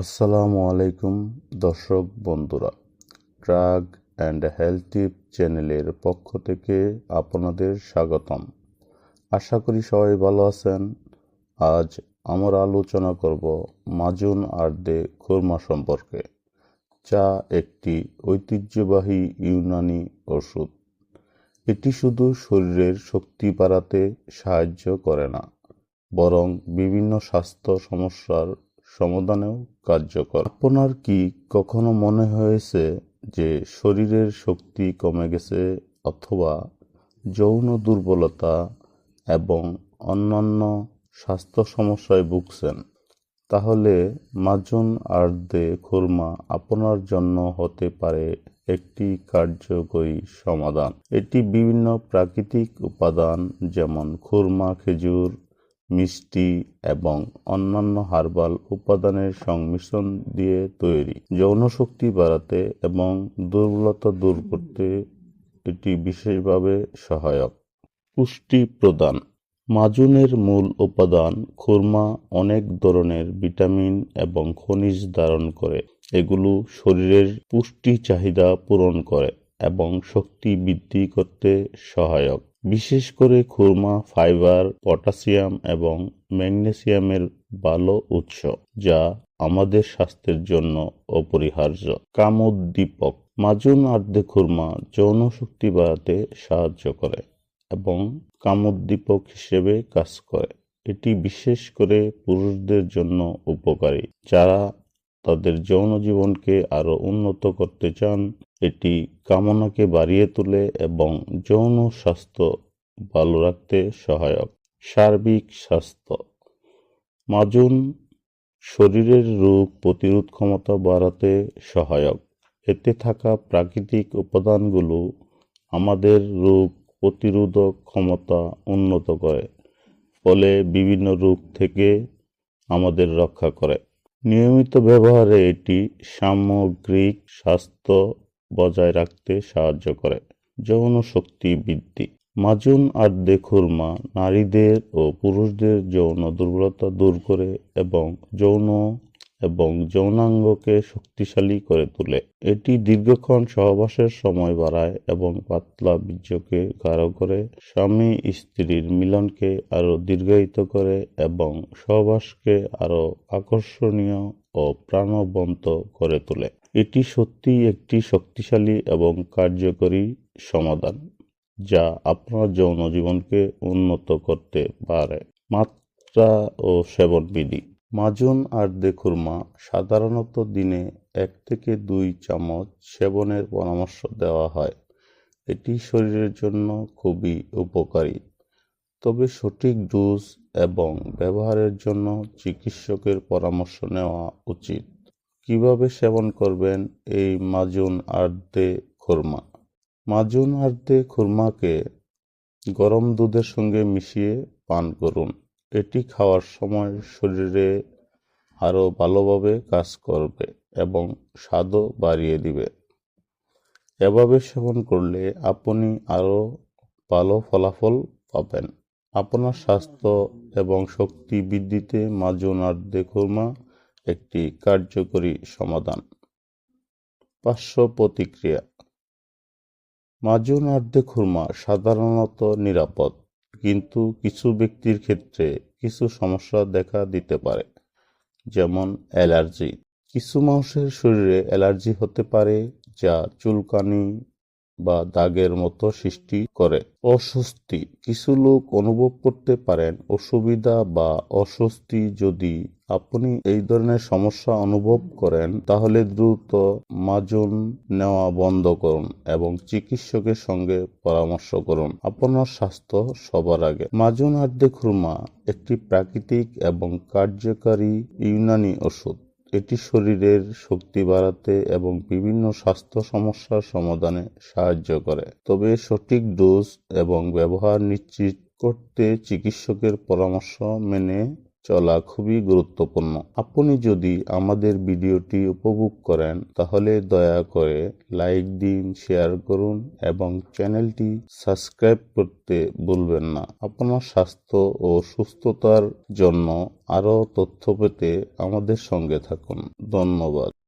আসসালামু আলাইকুম, দর্শক বন্ধুরা। ড্রাগ অ্যান্ড হেলথ টিপ চ্যানেলের পক্ষ থেকে আপনাদের স্বাগতম। আশা করি সবাই ভালো আছেন। আজ আমরা আলোচনা করব মাজুন আর্দে খুরমা সম্পর্কে। যা একটি ঐতিহ্যবাহী ইউনানি ওষুধ। এটি শুধু শরীরের শক্তি বাড়াতে সাহায্য করে না, বরং বিভিন্ন স্বাস্থ্য সমস্যার সমাধানেও কার্যকর। আপনার কি কখনো মনে হয়েছে যে শরীরের শক্তি কমে গেছে অথবা যৌন দুর্বলতা এবং অন্যান্য স্বাস্থ্য সমস্যায় ভুগছেন? তাহলে মাজুন আর্দে খুরমা আপনার জন্য হতে পারে একটি কার্যকরী সমাধান। এটি বিভিন্ন প্রাকৃতিক উপাদান যেমন খুরমা, খেজুর মিষ্টি এবং অন্যান্য হার্বাল উপাদানের সংমিশ্রণ দিয়ে তৈরি। যৌন শক্তি বাড়াতে এবং দুর্বলতা দূর করতে এটি বিশেষভাবে সহায়ক। পুষ্টি প্রদান। মাজুনের মূল উপাদান খুরমা অনেক ধরনের ভিটামিন এবং খনিজ ধারণ করে। এগুলো শরীরের পুষ্টি চাহিদা পূরণ করে এবং শক্তি বৃদ্ধি করতে সহায়ক। বিশেষ করে খুরমা, ফাইবার, পটাশিয়াম এবং ম্যাগনেসিয়ামের ভালো উৎস, যা আমাদের স্বাস্থ্যের জন্য অপরিহার্য। কামোদ্দীপক, মাজুন আর্ধে খুরমা যৌন শক্তি বাড়াতে সাহায্য করে এবং কামোদ্দীপক হিসেবে কাজ করে। এটি বিশেষ করে পুরুষদের জন্য উপকারী। যারা তাদের যৌন জীবনকে আরও উন্নত করতে চান এটি কামনাকে বাড়িয়ে তোলে এবং যৌন স্বাস্থ্য ভালো রাখতে সহায়ক। সার্বিক স্বাস্থ্য। মাজুন শরীরের রোগ প্রতিরোধ ক্ষমতা বাড়াতে সহায়ক। এতে থাকা প্রাকৃতিক উপাদানগুলো আমাদের রোগ প্রতিরোধক ক্ষমতা উন্নত করে, ফলে বিভিন্ন রোগ থেকে আমাদের রক্ষা করে। নিয়মিত ব্যবহারে এটি সামগ্রিক স্বাস্থ্য বজায় রাখতে সাহায্য করে। যৌন শক্তি বৃদ্ধি। মাজুন আর খুরমা নারীদের ও পুরুষদের যৌন দুর্বলতা দূর করে এবং যৌন এবং যৌনাঙ্গকে শক্তিশালী করে তোলে। এটি দীর্ঘক্ষণ সহবাসের সময় বাড়ায় এবং পাতলা বীর্যকে গাঢ় করে, স্বামী স্ত্রীর মিলনকে আরও দীর্ঘায়িত করে এবং সহবাসকে আরও আকর্ষণীয় ও প্রাণবন্ত করে তোলে। এটি সত্যিই একটি শক্তিশালী এবং কার্যকরী সমাধান, যা আপনার যৌন জীবনকে উন্নত করতে পারে। মাত্রা ও সেবন বিধি। মাজুন আর খুরমা সাধারণত দিনে এক থেকে দুই চামচ সেবনের পরামর্শ দেওয়া হয়। এটি শরীরের জন্য খুবই উপকারী। তবে সঠিক ডোজ এবং ব্যবহারের জন্য চিকিৎসকের পরামর্শ নেওয়া উচিত। কীভাবে সেবন করবেন এই মাজুন আর্দে খুরমা? মাজুন আর্দে খুরমাকে গরম দুধের সঙ্গে মিশিয়ে পান করুন। এটি খাওয়ার সময় শরীরে আরও ভালোভাবে কাজ করবে এবং স্বাদও বাড়িয়ে দিবে। এভাবে সেবন করলে আপনি আরও ভালো ফলাফল পাবেন। আপনার স্বাস্থ্য এবং শক্তি বৃদ্ধিতে মাজুন আর্দে খুরমা একটি কার্যকরী সমাধান। পার্শ্ব প্রতিক্রিয়া মাজুন আর্দে খুরমা সাধারণত নিরাপদ, কিন্তু কিছু ব্যক্তির ক্ষেত্রে কিছু সমস্যা দেখা দিতে পারে, যেমন অ্যালার্জি। কিছু মানুষের শরীরে অ্যালার্জি হতে পারে, যা চুলকানি বা দাগের মতো সৃষ্টি করে। অস্বস্তি। কিছু লোক অনুভব করতে পারেন অসুবিধা বা অস্বস্তি যদি আপনি এই ধরনের সমস্যা অনুভব করেন, তাহলে দ্রুত মাজুন নেওয়া বন্ধ করুন এবং চিকিৎসকের সঙ্গে পরামর্শ করুন। আপনার স্বাস্থ্য সবার আগে। মাজুন আর্ধে খুরমা, একটি প্রাকৃতিক এবং কার্যকারী ইউনানি ওষুধ। এটি শরীরের শক্তি বাড়াতে এবং বিভিন্ন স্বাস্থ্য সমস্যার সমাধানে সাহায্য করে। তবে সঠিক ডোজ এবং ব্যবহার নিশ্চিত করতে চিকিৎসকের পরামর্শ মেনে চলা খুবই গুরুত্বপূর্ণ। আপনি যদি আমাদের ভিডিওটি উপভোগ করেন, তাহলে দয়া করে লাইক দিন, শেয়ার করুন এবং চ্যানেলটি সাবস্ক্রাইব করতে ভুলবেন না। আপনার স্বাস্থ্য ও সুস্থতার জন্য আরও তথ্য পেতে আমাদের সঙ্গে থাকুন। ধন্যবাদ।